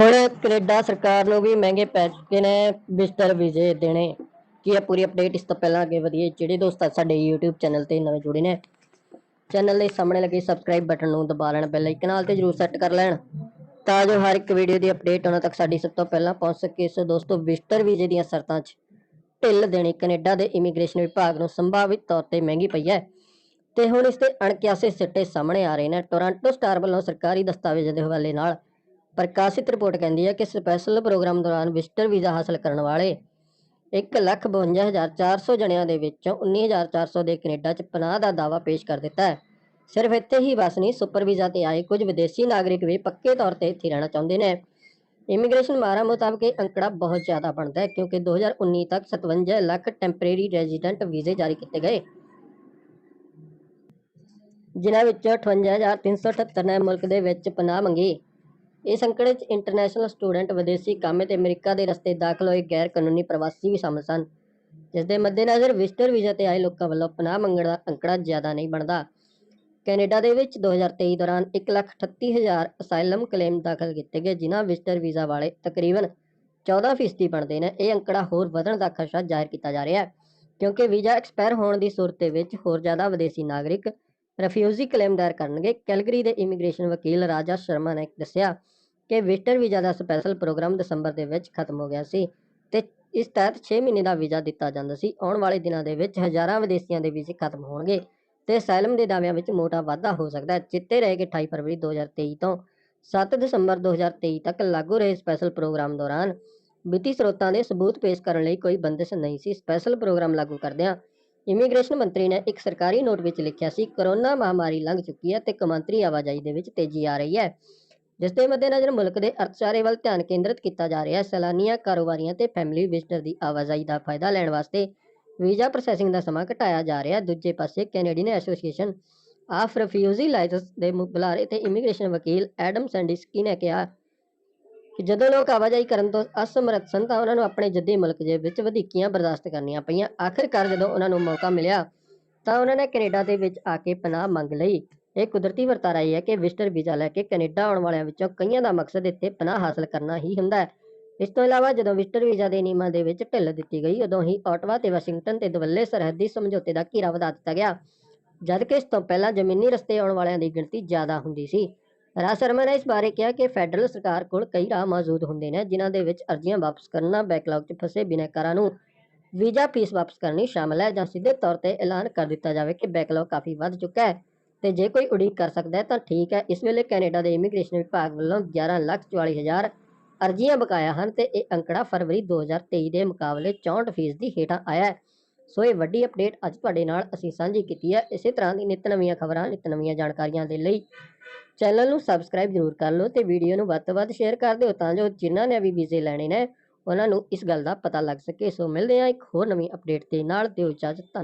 ਹੁਣ ਕੈਨੇਡਾ ਸਰਕਾਰ ਨੂੰ ਵੀ ਮਹਿੰਗੇ ਪੈ ਚੁੱਕੇ ਨੇ ਬਿਸਤਰ ਵੀਜ਼ੇ ਦੇਣੇ, ਕੀ ਹੈ ਪੂਰੀ ਅਪਡੇਟ ਇਸ ਤੋਂ ਪਹਿਲਾਂ ਅੱਗੇ ਵਧੀਏ ਜਿਹੜੇ ਦੋਸਤ ਸਾਡੇ YouTube ਚੈਨਲ ਤੇ ਨਵੇਂ ਜੁੜੇ ਨੇ ਚੈਨਲ ਦੇ ਸਾਹਮਣੇ ਲੱਗੇ ਸਬਸਕ੍ਰਾਈਬ ਬਟਨ ਨੂੰ ਦਬਾ ਲੈਣ ਬੈਲ ਆਈਕਨ ਨਾਲ ਤੇ ਜਰੂਰ ਸੈੱਟ ਕਰ ਲੈਣ, ਤਾਂ ਜੋ ਹਰ ਇੱਕ ਵੀਡੀਓ ਦੀ ਅਪਡੇਟ ਉਹਨਾਂ ਤੱਕ ਸਾਡੀ ਸਭ ਤੋਂ ਪਹਿਲਾਂ ਪਹੁੰਚ ਸਕੇ। ਸੋ ਦੋਸਤੋ ਵਿਜ਼ਟਰ ਵੀਜ਼ੇ ਦੀਆਂ ਸ਼ਰਤਾਂ 'ਚ ਢਿੱਲ ਦੇਣੀ ਕੈਨੇਡਾ ਦੇ ਇਮੀਗ੍ਰੇਸ਼ਨ ਵਿਭਾਗ ਨੂੰ ਸੰਭਾਵਿਤ ਤੌਰ ਤੇ ਮਹਿੰਗੀ ਪਈ ਹੈ। ਤੇ ਹੁਣ ਇਸ 'ਤੇ ਅਣਕਿਆਸੇ ਸਿੱਟੇ ਸਾਹਮਣੇ ਆ ਰਹੇ ਨੇ। ਟੋਰਾਂਟੋ ਸਟਾਰ ਵੱਲੋਂ ਸਰਕਾਰੀ ਦਸਤਾਵੇਜ਼ਾਂ ਦੇ ਹਵਾਲੇ ਨਾਲ ਪ੍ਰਕਾਸ਼ਿਤ ਰਿਪੋਰਟ ਕਹਿੰਦੀ ਹੈ ਕਿ ਸਪੈਸ਼ਲ ਪ੍ਰੋਗਰਾਮ ਦੌਰਾਨ ਵਿਜ਼ਟਰ ਵੀਜ਼ਾ ਹਾਸਲ ਕਰਨ ਵਾਲੇ 152400 ਜਣਿਆਂ ਦੇ ਵਿੱਚੋਂ 19400 ਦੇ ਕੈਨੇਡਾ 'ਚ ਪਨਾਹ ਦਾ ਦਾਅਵਾ ਪੇਸ਼ ਕਰ ਦਿੱਤਾ ਹੈ। ਸਿਰਫ ਇੱਥੇ ਹੀ ਬਸ ਨਹੀਂ, ਸੁਪਰ ਵੀਜ਼ਾ ਤੇ ਆਏ ਕੁਝ ਵਿਦੇਸ਼ੀ ਨਾਗਰਿਕ ਵੀ ਪੱਕੇ ਤੌਰ ਤੇ ਇੱਥੇ ਰਹਿਣਾ ਚਾਹੁੰਦੇ ਨੇ। ਇਮੀਗ੍ਰੇਸ਼ਨ ਮਾਰਾ ਮੁਤਾਬਕ ਇਹ ਅੰਕੜਾ ਬਹੁਤ ਜ਼ਿਆਦਾ ਬਣਦਾ ਹੈ ਕਿਉਂਕਿ 2019 ਤੱਕ 57 ਲੱਖ ਟੈਂਪਰੇਰੀ ਰੈਜ਼ੀਡੈਂਟ ਵੀਜ਼ੇ ਜਾਰੀ ਕੀਤੇ ਗਏ। ਜਿਨ੍ਹਾਂ ਵਿੱਚੋਂ 58378 ਨੇ ਮੁਲਕ ਦੇ ਵਿੱਚ ਪਨਾਹ ਮੰਗੀ। ਇਸ ਅੰਕੜੇ 'ਚ ਇੰਟਰਨੈਸ਼ਨਲ ਸਟੂਡੈਂਟ ਵਿਦੇਸ਼ੀ ਕੰਮ ਤੇ ਅਮਰੀਕਾ ਦੇ ਰਸਤੇ ਦਾਖਲ ਹੋਏ ਗੈਰ ਕਾਨੂੰਨੀ ਪ੍ਰਵਾਸੀ ਵੀ ਸ਼ਾਮਲ ਸਨ ਜਿਸ ਦੇ ਮੱਦੇਨਜ਼ਰ ਵਿਜ਼ਟਰ ਵੀਜ਼ਾ ਤੇ ਆਏ ਲੋਕਾਂ ਵੱਲੋਂ ਪਨਾਹ ਮੰਗਣ ਦਾ ਅੰਕੜਾ ਜ਼ਿਆਦਾ ਨਹੀਂ ਬਣਦਾ। ਕੈਨੇਡਾ ਦੇ ਵਿੱਚ 2023 ਦੌਰਾਨ 1,38,000 ਅਸਾਈਲਮ ਕਲੇਮ ਦਾਖਲ ਕੀਤੇ ਗਏ ਜਿਨ੍ਹਾਂ ਵਿਜ਼ਟਰ ਵੀਜ਼ਾ ਵਾਲੇ ਤਕਰੀਬਨ 14% ਬਣਦੇ ਨੇ। ਇਹ ਅੰਕੜਾ ਹੋਰ ਵਧਣ ਦਾ ਖਦਸ਼ਾ ਜ਼ਾਹਿਰ ਕੀਤਾ ਜਾ ਰਿਹਾ ਹੈ ਕਿਉਂਕਿ ਵੀਜ਼ਾ ਐਕਸਪਾਇਰ ਹੋਣ ਦੀ ਸੂਰਤ ਦੇ ਵਿੱਚ ਹੋਰ ਜ਼ਿਆਦਾ ਵਿਦੇਸ਼ੀ ਨਾਗਰਿਕ ਰਿਫਿਊਜੀ ਕਲੇਮ ਦਾਇਰ ਕਰਨਗੇ। ਕੈਲਗਰੀ ਦੇ ਇਮੀਗ੍ਰੇਸ਼ਨ ਵਕੀਲ ਰਾਜਾ ਸ਼ਰਮਾ ਨੇ ਦੱਸਿਆ ਕਿ ਵਿਜ਼ਟਰ ਵੀਜ਼ਾ ਦਾ ਸਪੈਸ਼ਲ ਪ੍ਰੋਗਰਾਮ ਦਸੰਬਰ ਦੇ ਵਿੱਚ ਖਤਮ ਹੋ ਗਿਆ ਸੀ ਤੇ ਇਸ ਤਹਿਤ 6 ਮਹੀਨੇ ਦਾ ਵੀਜ਼ਾ ਦਿੱਤਾ ਜਾਂਦਾ ਸੀ। ਆਉਣ ਵਾਲੇ ਦਿਨਾਂ ਦੇ ਵਿੱਚ ਹਜ਼ਾਰਾਂ ਵਿਦੇਸ਼ੀਆਂ ਦੇ ਵੀਜ਼ੇ ਖਤਮ ਹੋਣਗੇ ਤੇ ਅਸਾਈਲਮ ਦੇ ਦਾਅਵਿਆਂ ਵਿੱਚ ਮੋਟਾ ਵਾਧਾ ਹੋ ਸਕਦਾ ਹੈ। ਚਿੱਤੇ ਰਹੇ ਕਿ 28 ਫਰਵਰੀ 2023 ਤੋਂ 7 ਦਸੰਬਰ 2023 ਤੱਕ ਲਾਗੂ ਰਹੇ ਸਪੈਸ਼ਲ ਪ੍ਰੋਗਰਾਮ ਦੌਰਾਨ ਵਿੱਤੀ ਸਰੋਤਾਂ ਦੇ ਸਬੂਤ ਪੇਸ਼ ਕਰਨ ਲਈ ਕੋਈ ਬੰਦਸ਼ ਨਹੀਂ ਸੀ। ਸਪੈਸ਼ਲ ਪ੍ਰੋਗਰਾਮ ਲਾਗੂ ਕਰਦਿਆਂ ਇਮੀਗ੍ਰੇਸ਼ਨ ਮੰਤਰੀ ਨੇ ਇੱਕ ਸਰਕਾਰੀ ਨੋਟ ਵਿੱਚ ਲਿਖਿਆ ਸੀ, ਕਰੋਨਾ ਮਹਾਮਾਰੀ ਲੰਘ ਚੁੱਕੀ ਹੈ ਤੇ ਕੌਮਾਂਤਰੀ ਆਵਾਜਾਈ ਦੇ ਵਿੱਚ ਤੇਜ਼ੀ ਆ ਰਹੀ ਹੈ। ਜਿਸ ਦੇ ਮੱਦੇਨਜ਼ਰ ਮੁਲਕ ਦੇ ਅਰਥਚਾਰੇ ਵੱਲ ਧਿਆਨ ਕੇਂਦਰਿਤ ਕੀਤਾ ਜਾ ਰਿਹਾ ਹੈ, ਸੈਲਾਨੀਆਂ, ਕਾਰੋਬਾਰੀਆਂ ਤੇ ਫੈਮਿਲੀ ਵਿਜ਼ਟਰ ਦੀ ਆਵਾਜਾਈ ਦਾ ਫਾਇਦਾ ਲੈਣ ਵਾਸਤੇ ਵੀਜ਼ਾ ਪ੍ਰੋਸੈਸਿੰਗ ਦਾ ਸਮਾਂ ਘਟਾਇਆ ਜਾ ਰਿਹਾ ਹੈ। ਦੂਜੇ ਪਾਸੇ Canadian association of refugee license ਦੇ ਬੁਲਾਰੇ ਤੇ ਇਮੀਗ੍ਰੇਸ਼ਨ ਵਕੀਲ ਐਡਮ ਸੈਂਡਿਸਕੀ ਨੇ ਕਿਹਾ ਕਿ ਜਦੋਂ ਲੋਕ ਆਵਾਜਾਈ ਕਰਨ ਤੋਂ ਅਸਮਰੱਥ ਸਨ ਤਾਂ ਉਹਨਾਂ ਨੂੰ ਆਪਣੇ ਜੱਦੀ ਮੁਲਕ ਦੇ ਵਿੱਚ ਵਧੀਕੀਆਂ ਬਰਦਾਸ਼ਤ ਕਰਨੀਆਂ ਪਈਆਂ। ਆਖਿਰਕਾਰ ਜਦੋਂ ਉਹਨਾਂ ਨੂੰ ਮੌਕਾ ਮਿਲਿਆ ਤਾਂ ਉਹਨਾਂ ਨੇ ਕੈਨੇਡਾ ਦੇ ਵਿੱਚ ਆ ਕੇ ਪਨਾਹ ਮੰਗ ਲਈ। ਇਹ ਕੁਦਰਤੀ ਵਰਤਾਰਾ ਇਹ ਹੈ ਕਿ ਵਿਜ਼ਟਰ ਵੀਜ਼ਾ ਲੈ ਕੇ ਕੈਨੇਡਾ ਆਉਣ ਵਾਲਿਆਂ ਵਿੱਚੋਂ ਕਈਆਂ ਦਾ ਮਕਸਦ ਇੱਥੇ ਪਨਾਹ ਹਾਸਲ ਕਰਨਾ ਹੀ ਹੁੰਦਾ ਹੈ। ਇਸ ਤੋਂ ਇਲਾਵਾ ਜਦੋਂ ਵਿਜ਼ਟਰ ਵੀਜ਼ਾ ਦੇ ਨਿਯਮਾਂ ਦੇ ਵਿੱਚ ਢਿੱਲ ਦਿੱਤੀ ਗਈ, ਉਦੋਂ ਹੀ ਆਟਵਾ ਤੇ ਵਾਸ਼ਿੰਗਟਨ ਤੇ ਦਵੱਲੇ ਸਰਹੱਦੀ ਸਮਝੌਤੇ ਦਾ ਘੇਰਾ ਵਧਾ ਦਿੱਤਾ ਗਿਆ। ਜਦਕਿ ਇਸ ਤੋਂ ਪਹਿਲਾਂ ਜ਼ਮੀਨੀ ਰਸਤੇ ਆਉਣ ਵਾਲਿਆਂ ਦੀ ਗਿਣਤੀ ਜ਼ਿਆਦਾ ਹੁੰਦੀ ਸੀ। ਰਾਜ ਸ਼ਰਮਾ ਨੇ ਇਸ ਬਾਰੇ ਕਿਹਾ ਕਿ ਫੈਡਰਲ ਸਰਕਾਰ ਕੋਲ ਕਈ ਰਾਹ ਮੌਜੂਦ ਹੁੰਦੇ ਨੇ, ਜਿਨ੍ਹਾਂ ਦੇ ਵਿੱਚ ਅਰਜ਼ੀਆਂ ਵਾਪਸ ਕਰਨਾ, ਬੈਕਲੌਗ 'ਚ ਫਸੇ ਬਿਨੈਕਾਰਾਂ ਨੂੰ ਵੀਜ਼ਾ ਫੀਸ ਵਾਪਸ ਕਰਨੀ ਸ਼ਾਮਲ ਹੈ ਜਾਂ ਸਿੱਧੇ ਤੌਰ ਤੇ ਐਲਾਨ ਕਰ ਦਿੱਤਾ ਜਾਵੇ ਕਿ ਬੈਕਲੌਗ ਕਾਫੀ ਵੱਧ ਚੁੱਕਾ ਹੈ। ਤੇ ਜੇ ਕੋਈ ਉਡੀਕ ਕਰ ਸਕਦਾ ਹੈ ਤਾਂ ਠੀਕ ਹੈ। ਇਸ ਵੇਲੇ ਕੈਨੇਡਾ ਦੇ ਇਮੀਗ੍ਰੇਸ਼ਨ ਵਿਭਾਗ ਵੱਲੋਂ 11,44,000 ਅਰਜ਼ੀਆਂ ਬਕਾਇਆ ਹਨ ਤੇ ਇਹ ਅੰਕੜਾ ਫਰਵਰੀ 2023 ਦੇ ਮੁਕਾਬਲੇ 64% ਦੀ ਹੇਠਾਂ ਆਇਆ ਹੈ। ਸੋ ਇਹ ਵੱਡੀ ਅਪਡੇਟ ਅੱਜ ਤੁਹਾਡੇ ਨਾਲ ਅਸੀਂ ਸਾਂਝੀ ਕੀਤੀ ਹੈ। ਇਸੇ ਤਰ੍ਹਾਂ ਦੀ ਨਿਤ ਨਵੀਆਂ ਖਬਰਾਂ ਨਿਤ ਨਵੀਆਂ ਜਾਣਕਾਰੀਆਂ ਦੇ ਲਈ ਚੈਨਲ ਨੂੰ ਸਬਸਕ੍ਰਾਈਬ ਜ਼ਰੂਰ ਕਰ ਲਓ ਤੇ ਵੀਡੀਓ ਨੂੰ ਵੱਧ ਤੋਂ ਵੱਧ ਸ਼ੇਅਰ ਕਰ ਦਿਓ ਤਾਂ ਜੋ ਜਿਨ੍ਹਾਂ ਨੇ ਵੀ ਵੀਜ਼ੇ ਲੈਣੇ ਨੇ ਉਹਨਾਂ ਨੂੰ ਇਸ ਗੱਲ ਦਾ ਪਤਾ ਲੱਗ ਸਕੇ। ਸੋ ਮਿਲਦੇ ਹਾਂ ਇੱਕ ਹੋਰ ਨਵੀਂ ਅਪਡੇਟ ਦੇ ਨਾਲ। ਦਿਓ ਇਜਾਜ਼ਤ ਧੰਨ-